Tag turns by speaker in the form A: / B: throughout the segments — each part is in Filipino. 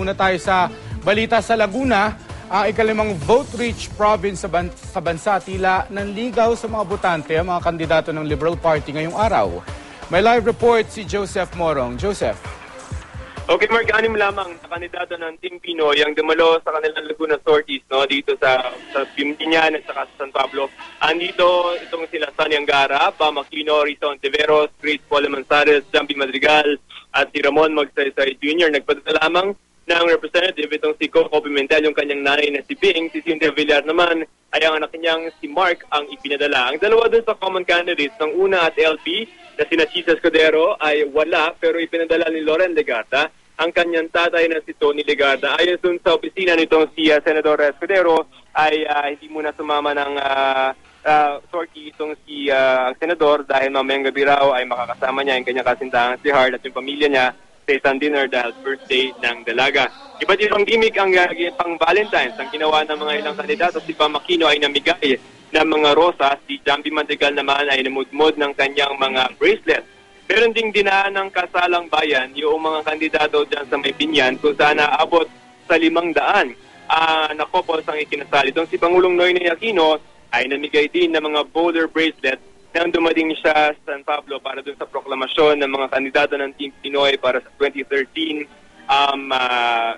A: Muna tayo sa balita sa Laguna. Ang ikalimang vote-rich province sa, ban- sa bansa tila nanligaw sa mga botante ang mga kandidato ng Liberal Party ngayong araw. May live report si Joseph Morong. Joseph.
B: Okay, Mark, anim lamang na kandidato ng Team Pinoy ang dumalo sa kanilang Laguna sorties no, dito sa, sa Pimpinian at sa San Pablo. Andito itong sila Sonny Angara, Bam Aquino, Rizon Tiveros, Chris Paul Manzares, Jumpy Madrigal at si Ramon Magsaysay Jr. Nagpadala lamang ng representative itong si Coco Pimentel, yung kanyang nanay na si Bing, si Cynthia Villar naman ay ang anak niyang si Mark ang ipinadala. Ang dalawa dun sa common candidates, ng una at LP na sina Chisa Escudero ay wala pero ipinadala ni Loren Legarda ang kanyang tatay na si Tony Legarda. Ayon dun sa opisina nitong si uh, Senador Escudero ay uh, hindi muna sumama ng uh, uh, itong si uh, ang senador dahil mamayang gabi raw ay makakasama niya yung kanyang kasintahan si Hart at yung pamilya niya sa isang dinner dahil birthday ng dalaga. Iba't ibang gimmick ang uh, pang Valentine's. Ang ginawa ng mga ilang kandidato, si Pam Aquino ay namigay ng mga rosas, si Jambi Mantegal naman ay namudmod ng kanyang mga bracelet. Meron ding dinaan ng kasalang bayan yung mga kandidato dyan sa may binyan kung saan naabot sa limang daan uh, na couples ang ikinasal. Itong si Pangulong Noynoy Aquino ay namigay din ng mga boulder bracelet nang dumating siya sa San Pablo para dun sa proklamasyon ng mga kandidato ng Team Pinoy para sa 2013 um, uh,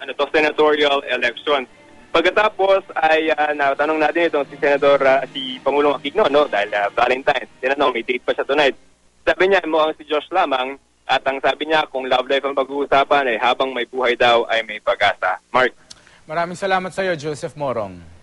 B: ano to, senatorial elections. Pagkatapos ay uh, natanong natin itong si Senador uh, si Pangulong Aquino no dahil uh, Valentine's. Tinanong may date pa siya tonight. Sabi niya mukhang si Josh lamang at ang sabi niya kung love life ang pag-uusapan ay habang may buhay daw ay may pag-asa. Mark.
A: Maraming salamat sa iyo, Joseph Morong.